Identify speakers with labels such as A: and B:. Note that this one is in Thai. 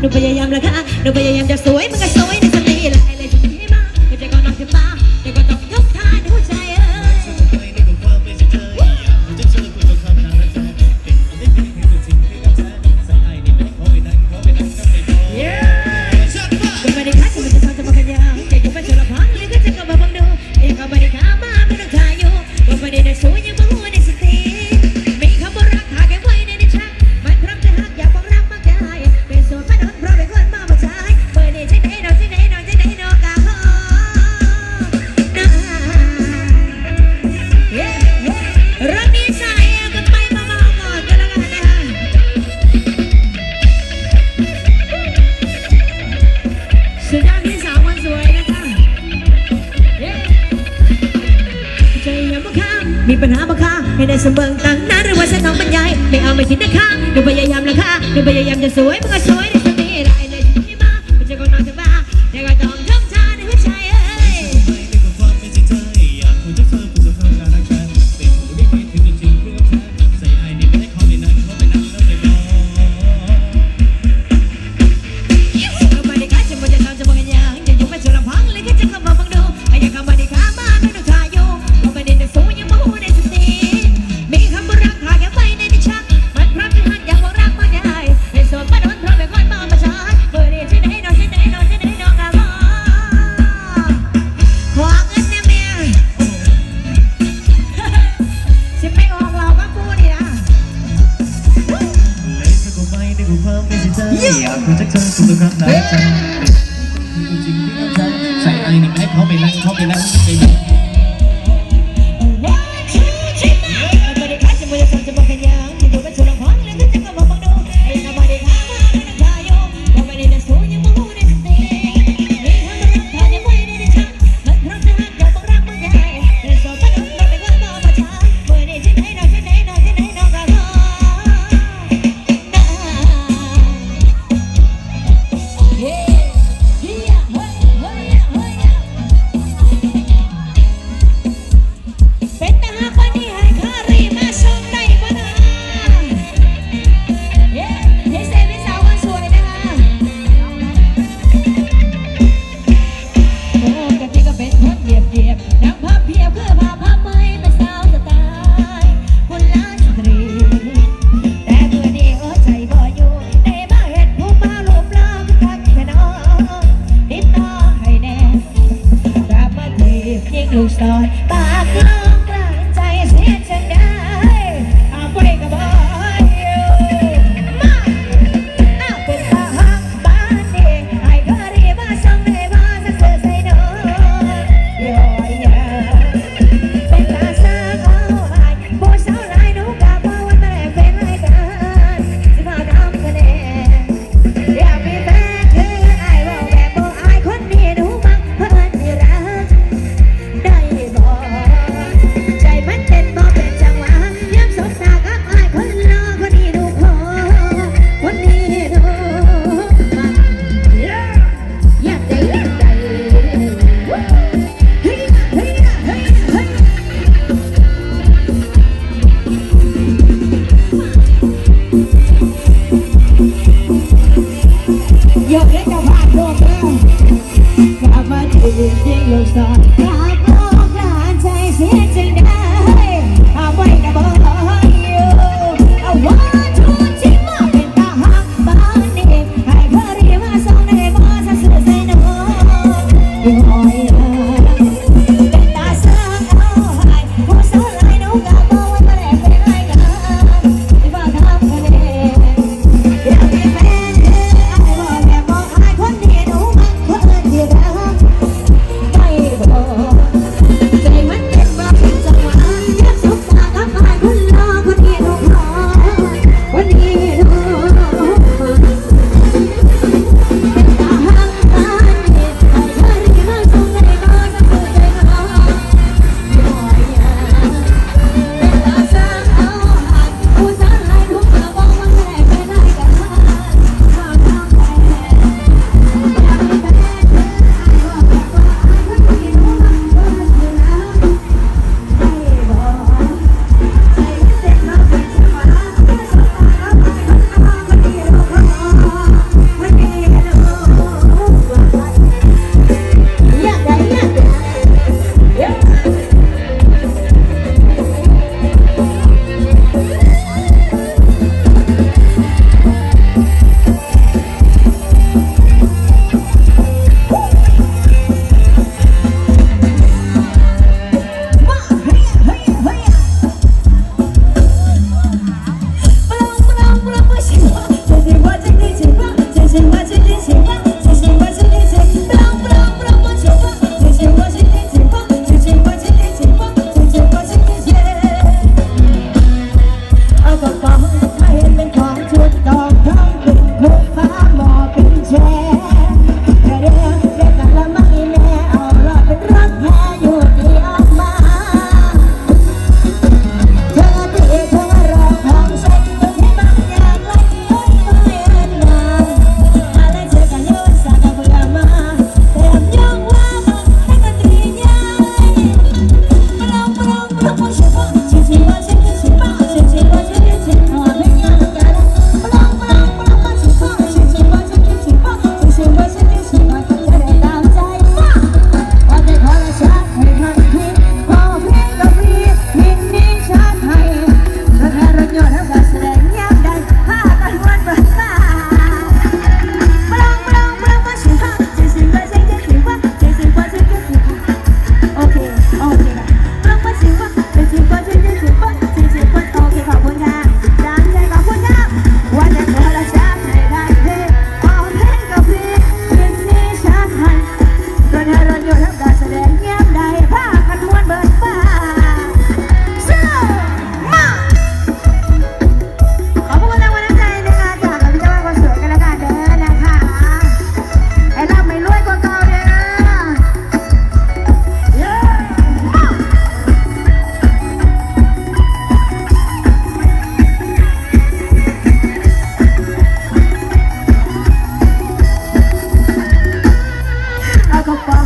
A: หนูพยายามแล้วค่ะหนูพยายามจะสวยมึง มีปัญหาบ้าค่ะให้ได้สมบัติตั้งนะหรือว่าฉันองบรรยายไม่เอาไม่คิดนะคะหนูพยายามแล้วค่ะหนูพยายามจะสวยมันก็สวย プロジェクトの พวกเรากลับมาถูกยิงลงสา like.